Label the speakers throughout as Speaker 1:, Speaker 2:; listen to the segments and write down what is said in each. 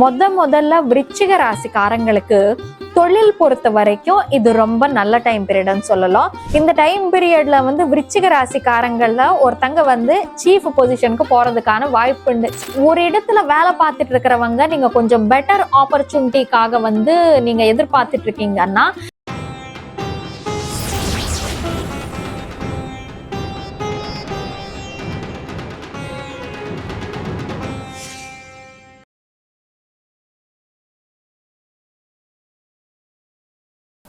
Speaker 1: முத முதல்ல விருச்சிக ராசிக்காரங்களுக்கு தொழில் பொறுத்த வரைக்கும் இது ரொம்ப நல்ல டைம் பீரியட்னு சொல்லலாம். இந்த டைம் பீரியட்ல வந்து விருச்சிக ராசிக்காரங்கள்ல ஒருத்தங்க வந்து சீஃப் பொசிஷனுக்கு போறதுக்கான வாய்ப்பு உண்டு. ஒரு இடத்துல வேலை பார்த்துட்டு இருக்கிறவங்க நீங்க கொஞ்சம் பெட்டர் ஆப்பர்ச்சுனிட்டிக்காக வந்து நீங்க எதிர்பார்த்துட்டு இருக்கீங்கன்னா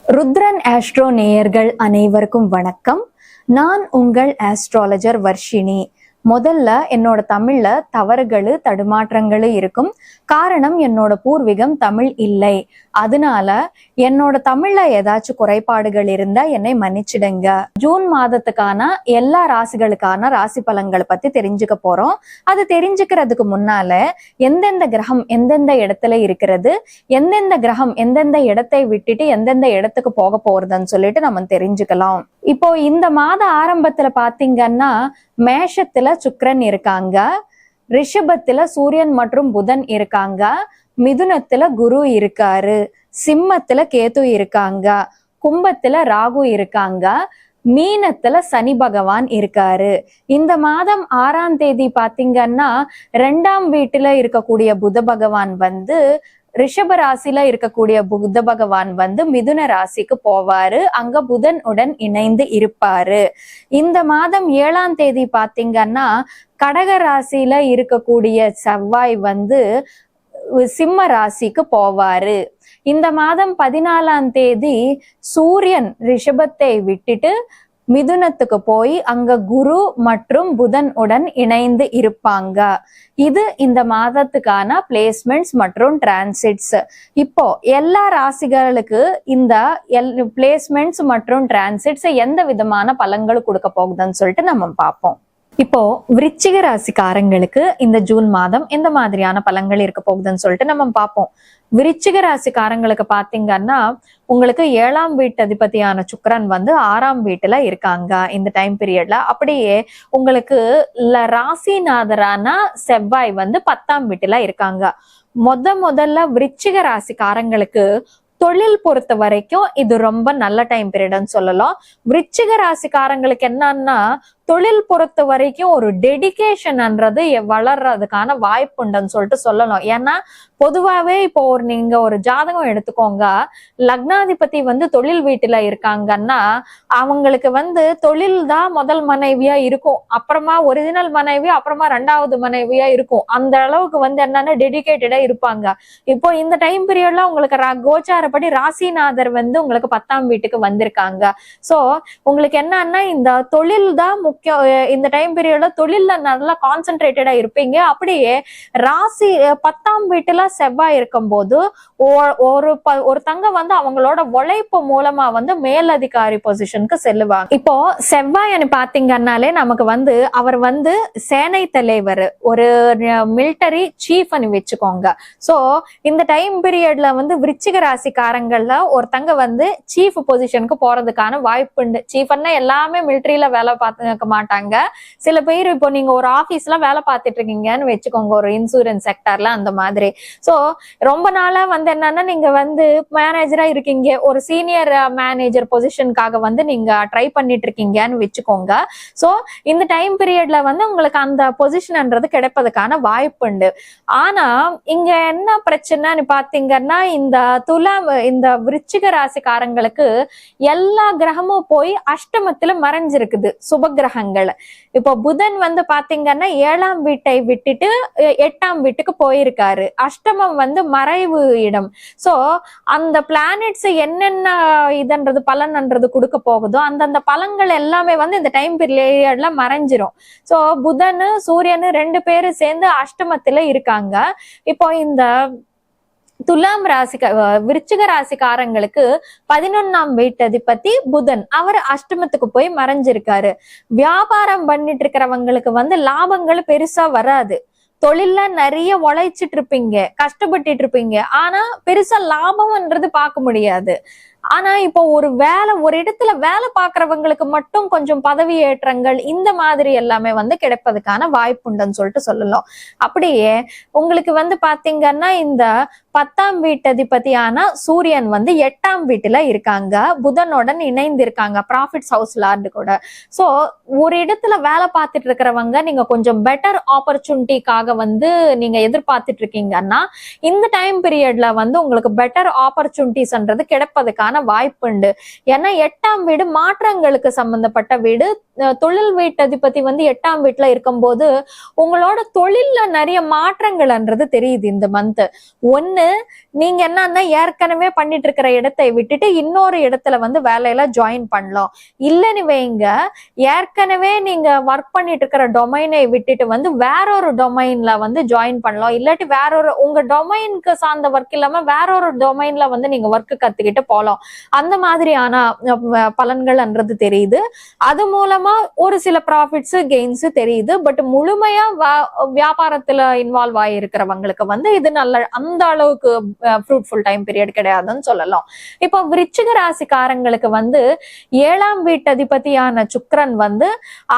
Speaker 1: ருத்ரன் ஆஸ்ட்ரோ நேயர்கள் அனைவருக்கும் வணக்கம். நான் உங்கள் ஆஸ்ட்ராலஜர் வர்ஷினி. முதல்ல என்னோட தமிழ்ல தவறுகள் தடுமாற்றங்கள் இருக்கும். காரணம் என்னோட பூர்வீகம் தமிழ் இல்லை. அதனால என்னோட தமிழ்ல ஏதாச்சும் குறைபாடுகள் இருந்தா என்னை மன்னிச்சிடுங்க. ஜூன் மாதத்துக்கான எல்லா ராசிகளுக்கான ராசி பலன்களை பத்தி தெரிஞ்சுக்க போறோம். அது தெரிஞ்சுக்கிறதுக்கு முன்னால எந்தெந்த கிரகம் எந்தெந்த இடத்துல இருக்கிறது எந்தெந்த கிரகம் எந்தெந்த இடத்தை விட்டுட்டு எந்தெந்த இடத்துக்கு போக போறதுன்னு சொல்லிட்டு நம்ம தெரிஞ்சுக்கலாம். இப்போ இந்த மாத ஆரம்பத்துல பாத்தீங்கன்னா மேஷத்துல சுக்கரன் இருக்காங்க. ரிஷபத்துல சூரியன் மற்றும் புதன் இருக்காங்க. மிதுனத்துல குரு இருக்காரு. சிம்மத்துல கேது இருக்காங்க. கும்பத்துல ராகு இருக்காங்க. மீனத்துல சனி பகவான் இருக்காரு. இந்த மாதம் ஆறாம் தேதி பாத்தீங்கன்னா ரெண்டாம் வீட்டுல இருக்கக்கூடிய புத பகவான் வந்து ரிஷப ராசில இருக்கக்கூடிய புத்த பகவான் வந்து மிதுன ராசிக்கு போவாரு. அங்க புதன் உடன் இணைந்து இருப்பாரு. இந்த மாதம் ஏழாம் தேதி பாத்தீங்கன்னா கடக ராசியில இருக்கக்கூடிய செவ்வாய் வந்து சிம்ம ராசிக்கு போவாரு. இந்த மாதம் பதினாலாம் தேதி சூரியன் ரிஷபத்தை விட்டுட்டு மிதுனத்துக்கு போய் அங்க குரு மற்றும் புதன் உடன் இணைந்து இருப்பாங்க. இது இந்த மாதத்துக்கான பிளேஸ்மெண்ட்ஸ் மற்றும் டிரான்சிட்ஸ் இப்போ எல்லா ராசிகளுக்கு இந்த எல் பிளேஸ்மெண்ட்ஸ் மற்றும் டிரான்சிட்ஸ் எந்த விதமான பலன்கள் கொடுக்க போகுதுன்னு சொல்லிட்டு நம்ம பார்ப்போம். இப்போ விருச்சிக ராசிக்காரங்களுக்கு இந்த ஜூன் மாதம் எந்த மாதிரியான பலன்கள் இருக்க போகுதுன்னு சொல்லிட்டு நம்ம பார்ப்போம். விருச்சிக ராசிக்காரங்களுக்கு பாத்தீங்கன்னா உங்களுக்கு ஏழாம் வீட்டு அதிபதியான சுக்கரன் வந்து ஆறாம் வீட்டுல இருக்காங்க இந்த டைம் பீரியட்ல அப்படியே உங்களுக்கு ராசிநாதரான செவ்வாய் வந்து பத்தாம் வீட்டுல இருக்காங்க. முத முதல்ல விருச்சிக ராசிக்காரங்களுக்கு தொழில் பொறுத்த வரைக்கும் இது ரொம்ப நல்ல டைம் பீரியட்னு சொல்லலாம். விருச்சிக ராசிக்காரங்களுக்கு என்னன்னா தொழில் பொறுத்த வரைக்கும் ஒரு டெடிகேஷன்ன்றது வளர்றதுக்கான வாய்ப்பு உண்டுன்னு சொல்லிட்டு சொல்லலாம் ஏன்னா பொதுவாவே இப்போ ஒரு நீங்க ஒரு ஜாதகம் எடுத்துக்கோங்க. லக்னாதிபதி வந்து தொழில் வீட்டுல இருக்காங்கன்னா அவங்களுக்கு வந்து தொழில் தான் முதல் மனைவியா இருக்கும். அப்புறமா ஒரிஜினல் மனைவி அப்புறமா ரெண்டாவது மனைவியா இருக்கும். அந்த அளவுக்கு வந்து என்னன்னா டெடிகேட்டடா இருப்பாங்க. இப்போ இந்த டைம் பீரியட்ல உங்களுக்கு ரா- கோச்சாரப்படி ராசிநாதர் வந்து உங்களுக்கு பத்தாம் வீட்டுக்கு வந்திருக்காங்க. சோ உங்களுக்கு என்னன்னா இந்த தொழில் தான் முக்கியம் இந்த டைம் பீரியட்ல தொழில்ல நல்லா கான்சென்ட்ரேட்டடா இருப்பீங்க. அப்படியே ராசி பத்தாம் வீட்டுல செவ்வாய் இருக்கும் போது ஒரு ப- ஒருத்தங்க வந்து அவங்களோட உழைப்பு மூலமா வந்து மேலதிகாரி பொசிஷனுக்கு செல்லுவாங்க. இப்போ செவ்வாயன்னு பாத்தீங்கன்னாலே நமக்கு வந்து அவர் வந்து சேனை தலைவர் ஒரு மிலிட்டரி சீஃப்னு வச்சுக்கோங்க. சோ இந்த டைம் பீரியட்ல வந்து விருச்சிக ராசிக்காரங்கள்ல ஒருத்தங்க வந்து சீஃப் பொசிஷனுக்கு போறதுக்கான வாய்ப்பு உண்டு. சீஃப்னா எல்லாமே மிலிட்டரியில வேலை பார்த்து மாட்டாங்க சில பேர் இப்போ நீங்க ஒரு ஆபீஸ்ல வேலை பார்த்துட்டு இருக்கீங்கன்னு வச்சுக்கோங்க ஒரு இன்சூரன்ஸ் செக்டர்ல அந்த மாதிரி. சோ ரொம்ப நாளா வந்து என்னன்னா நீங்க வந்து மேனேஜரா இருக்கீங்க. ஒரு சீனியர் மேனேஜர் பொசிஷனுக்காக வந்து நீங்க ட்ரை பண்ணிட்டு இருக்கீங்கன்னு வச்சுக்கோங்க. சோ இந்த டைம் பீரியட்ல வந்து உங்களுக்கு அந்த பொசிஷன்ன்றது கிடைப்பதுக்கான வாய்ப்பு உண்டு. ஆனா இங்க என்ன பிரச்சனைன்னு பாத்தீங்கன்னா இந்த துலாம் இந்த விருச்சிக ராசிக்காரங்களுக்கு எல்லா கிரகமும் போய் அஷ்டமத்துல மறைஞ்சிருக்குது. சுப கிரகங்கள் இப்போ புதன் வந்து பாத்தீங்கன்னா ஏழாம் வீட்டை விட்டுட்டு எட்டாம் வீட்டுக்கு போயிருக்காரு. அஷ்டமம் வந்து மறைவு இடம். சோ அந்த பிளானட்ஸ் என்னென்ன இதுன்றது பலன்ன்றது கொடுக்க போகுதோ அந்தந்த பலன்கள் எல்லாமே வந்து இந்த டைம் பீரியட்ல மறைஞ்சிரும். சோ புதன் சூரியன் ரெண்டு பேரும் சேர்ந்து அஷ்டமத்துல இருக்காங்க. இப்போ இந்த துலாம் ராசி விருச்சிக ராசிக்காரங்களுக்கு பதினொன்னாம் வீட்டதிபதி புதன். அவர் அஷ்டமத்துக்கு போய் மறைஞ்சிருக்காரு. வியாபாரம் பண்ணிட்டு இருக்கிறவங்களுக்கு வந்து லாபங்கள் பெருசா வராது. தொழில்ல நிறைய உழைச்சிட்டு இருப்பீங்க கஷ்டப்பட்டுட்டு இருப்பீங்க ஆனா பெருசா லாபம்ன்றது பார்க்க முடியாது. ஆனா இப்போ ஒரு வேலை ஒரு இடத்துல வேலை பாக்குறவங்களுக்கு மட்டும் கொஞ்சம் பதவி ஏற்றங்கள் இந்த மாதிரி எல்லாமே வந்து கிடைப்பதுக்கான வாய்ப்புண்டுன்னு சொல்லிட்டு சொல்லலாம். அப்படியே உங்களுக்கு வந்து பாத்தீங்கன்னா இந்த பத்தாம் வீட்டதிபதியான சூரியன் வந்து எட்டாம் வீட்டுல இருக்காங்க. புதனுடன் இணைந்து இருக்காங்க ப்ராஃபிட்ஸ் ஹவுஸ் லார்டு கூட. ஸோ ஒரு இடத்துல வேலை பார்த்துட்டு இருக்கிறவங்க நீங்க கொஞ்சம் பெட்டர் ஆப்பர்ச்சுனிட்டிக்காக வந்து நீங்க எதிர்பார்த்துட்டு இருக்கீங்கன்னா இந்த டைம் பீரியட்ல வந்து உங்களுக்கு பெட்டர் ஆப்பர்ச்சுனிட்டிஸ்ன்றது கிடைப்பதுக்கான வாய்ப்புண்டு. ஏன்னா எட்டாம் வீடு மாற்றங்களுக்கு சம்பந்தப்பட்ட வீடு தொழில் வீட்டு வந்து எட்டாம் வீட்டுல இருக்கும்போது உங்களோட தொழில்ல நிறைய மாற்றங்கள்ன்றது தெரியுது இந்த மந்த் ஒண்ணு நீங்க என்னன்னா ஏற்கனவே பண்ணிட்டு இருக்கிற இடத்தை விட்டுட்டு இன்னொரு இடத்துல வந்து வேலையில ஜாயின் பண்ணலாம். இல்லைன்னு வைங்க ஏற்கனவே நீங்க ஒர்க் பண்ணிட்டு இருக்கிற டொமைனை விட்டுட்டு வந்து வேற ஒரு டொமைன்ல வந்து ஜாயின் பண்ணலாம். இல்லாட்டி வேற ஒரு உங்க டொமைனுக்கு சார்ந்த ஒர்க் இல்லாம வேற ஒரு டொமைன்ல வந்து நீங்க ஒர்க் கத்துக்கிட்டு போகலாம் அந்த மாதிரியான பலன்கள்ன்றது தெரியுது. அது மூலமா ஒரு சில ப்ராஃபிட்ஸ் கெயின்ஸ் தெரியுது. பட் முழுமையா வியாபாரத்துல இன்வால்வ் ஆகியிருக்கிறவங்களுக்கு வந்து இது நல்ல அந்த அளவுக்கு ஃப்ரூட்ஃபுல் டைம் பீரியட் கிடையாதுன்னு சொல்லலாம். இப்போ விருச்சிக ராசிக்காரங்களுக்கு வந்து ஏழாம் வீட்டதிபதியான அதிபதியான வந்து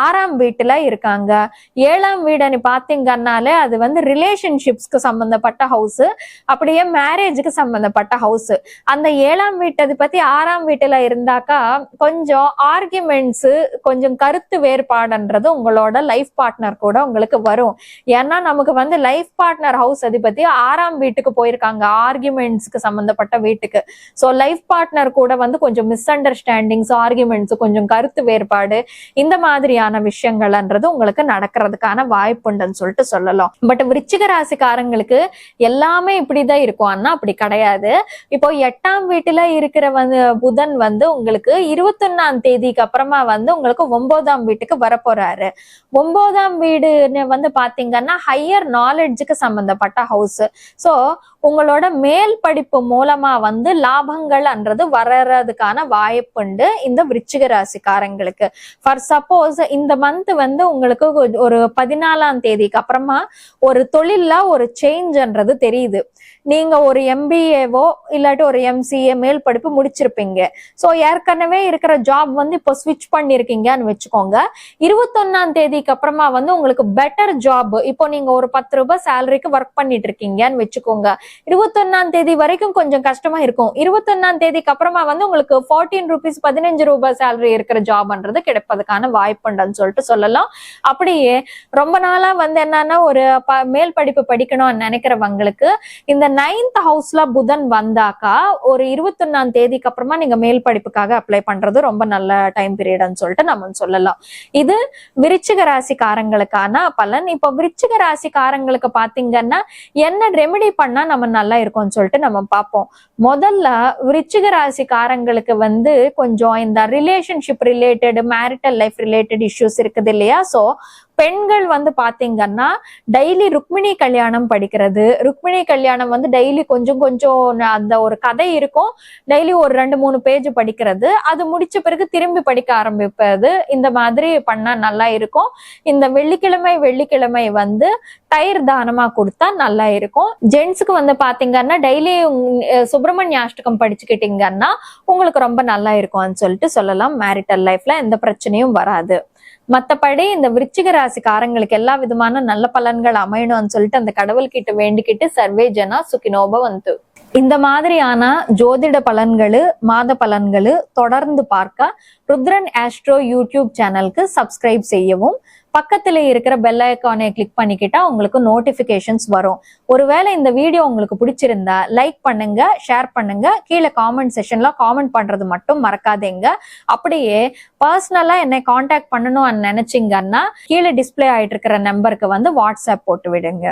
Speaker 1: ஆறாம் வீட்டுல இருக்காங்க. ஏழாம் வீடுன்னு பாத்தீங்கன்னாலே அது வந்து ரிலேஷன்ஷிப்ஸ்க்கு சம்பந்தப்பட்ட ஹவுஸ் அப்படியே மேரேஜுக்கு சம்பந்தப்பட்ட ஹவுஸ் அந்த ஏழாம் வீட்டதிபதி ஆறாம் வீட்டுல இருந்தாக்கா கொஞ்சம் ஆர்குமெண்ட்ஸ் கொஞ்சம் கருத்து வேறுபாடுன்றது உங்களோட லைஃப் பார்ட்னர் கூட உங்களுக்கு வரும். ஏன்னா நமக்கு வந்து லைஃப் பார்ட்னர் ஹவுஸ் அதிபதி ஆறாம் வீட்டுக்கு போயிருக்காங்க. ஆர்குமெண்ட்ஸ்க்கு சம்பந்தப்பட்ட வீட்டுக்கு. ஸோ லைஃப் பார்ட்னர் கூட வந்து கொஞ்சம் மிஸ் அண்டர்ஸ்டாண்டிங்ஸ் ஆர்குமெண்ட்ஸ் கொஞ்சம் கருத்து வேறுபாடு இந்த மாதிரியான விஷயங்கள்ன்றது உங்களுக்கு நடக்கிறதுக்கான வாய்ப்புண்டுன்னு சொல்லிட்டு சொல்லலாம். பட் விருச்சிக ராசிக்காரங்களுக்கு எல்லாமே இப்படிதான் இருக்கும். ஆனா அப்படி கிடையாது. இப்போ எட்டாம் வீட்டுல இருக்கிற வந்து புதன் வந்து உங்களுக்கு இருபத்தொன்னாம் தேதிக்கு அப்புறமா வந்து உங்களுக்கு ஒன்பதாம் வீட்டுக்கு வரப்போறாரு. ஒன்பதாம் வீடுன்னு வந்து பாத்தீங்கன்னா ஹையர் நாலெட்ஜுக்கு சம்பந்தப்பட்ட ஹவுஸ் சோ உங்களோட மேல் படிப்பு மூலமா வந்து லாபங்கள் என்றது வர்றதுக்கான வாய்ப்புண்டு இந்த விருச்சிக ராசிக்காரங்களுக்கு. ஃபார் சப்போஸ் இந்த மந்த் வந்து உங்களுக்கு ஒரு- பதினாலாம் தேதிக்கு அப்புறமா ஒரு தொழில்ல ஒரு சேஞ்ச்ன்றது தெரியுது. நீங்க ஒரு எம்பிஏவோ இல்லாட்டி ஒரு எம்சிஏ மேல் படிப்பு முடிச்சிருப்பீங்க. சோ ஏற்கனவே இருக்கிற ஜாப் வந்து இப்போ ஸ்விட்ச் பண்ணிருக்கீங்கன்னு வச்சுக்கோங்க. இருபத்தொன்னாம் தேதிக்கு அப்புறமா வந்து உங்களுக்கு பெட்டர் ஜாப் இப்போ நீங்க ஒரு பத்து ரூபாய் சேலரிக்கு ஒர்க் பண்ணிட்டு இருக்கீங்கன்னு வச்சுக்கோங்க. இருபத்தொன்னாம் தேதி வரைக்கும் கொஞ்சம் கஷ்டமா இருக்கும். இருபத்தொன்னாம் தேதிக்கு அப்புறமா வந்து உங்களுக்கு ஃபார்ட்டீன் ருபீஸ் பதினஞ்சு ரூபாய் சேலரி இருக்கிற ஜாப்ன்றது கிடைப்பதுக்கான வாய்ப்புண்டுன்னு சொல்லிட்டு சொல்லலாம். அப்படியே ரொம்ப நாளா வந்து என்னன்னா ஒரு மேல் படிப்பு படிக்கணும்னு நினைக்கிறவங்களுக்கு இந்த நைன்த் ஹவுஸ்ல புதன் வந்தாக்கா ஒரு இருபத்தொன்னாம் தேதிக்கு அப்புறமா நீங்க மேல் படிப்புக்காக அப்ளை பண்றது ரொம்ப நல்ல டைம் பீரியட்னு சொல்லிட்டு நம்ம சொல்லலாம். இது விருச்சிக ராசிக்காரங்களுக்கான பலன். இப்போ விருச்சிக ராசிக்காரங்களுக்கு பாத்தீங்கன்னா என்ன ரெமெடி பண்ணா நம்ம நல்லா இருக்கும்னு சொல்லிட்டு நம்ம பார்ப்போம். முதல்ல விருச்சிக ராசிக்காரங்களுக்கு வந்து கொஞ்சம் இந்த relationship related marital life related issues இருக்குது இல்லையா? சோ பெண்கள் வந்து பாத்தீங்கன்னா டெய்லி ருக்மிணி கல்யாணம் படிக்கிறது. ருக்மிணி கல்யாணம் வந்து டெய்லி கொஞ்சம் கொஞ்சம் அந்த ஒரு கதை இருக்கும். டெய்லி ஒரு ரெண்டு மூணு பேஜ் படிக்கிறது. அது முடிச்ச பிறகு திரும்பி படிக்க ஆரம்பிப்பது. இந்த மாதிரி பண்ணா நல்லா இருக்கும். இந்த வெள்ளிக்கிழமை வெள்ளிக்கிழமை வந்து தயிர் தானமா கொடுத்தா நல்லா இருக்கும். ஜென்ஸுக்கு வந்து பாத்தீங்கன்னா டெய்லி சுப்பிரமணிய அஷ்டகம் படிச்சுக்கிட்டீங்கன்னா உங்களுக்கு ரொம்ப நல்லா இருக்கும்னு சொல்லிட்டு சொல்லலாம். மேரிட்டல் லைஃப்ல எந்த பிரச்சனையும் வராது. மத்தபடி இந்த விருச்சிக ராசிக்காரங்களுக்கு எல்லா விதமான நல்ல பலன்கள் அமையணும்னு சொல்லிட்டு அந்த கடவுள்கிட்ட வேண்டிக்கிட்டு சர்வே ஜனா சுகினோப வந்து. இந்த மாதிரியான ஜோதிட பலன்களு மாத பலன்களு தொடர்ந்து பார்க்க ருத்ரன் ஆஸ்ட்ரோ யூடியூப் சேனலுக்கு சப்ஸ்கிரைப் செய்யவும் பக்கத்துல இருக்கிற பெல் ஐக்கானை கிளிக் பண்ணிக்கிட்டா உங்களுக்கு நோட்டிபிகேஷன்ஸ் வரும். ஒருவேளை இந்த வீடியோ உங்களுக்கு பிடிச்சிருந்தா லைக் பண்ணுங்க ஷேர் பண்ணுங்க. கீழே காமெண்ட் செஷன்ல காமெண்ட் பண்றது மட்டும் மறக்காதீங்க. அப்படியே பர்சனலா என்னை காண்டாக்ட் பண்ணணும் நினைச்சீங்கன்னா கீழே டிஸ்ப்ளே ஆயிட்டு இருக்கிற நம்பருக்கு வந்து வாட்ஸ்அப் போட்டு விடுங்க.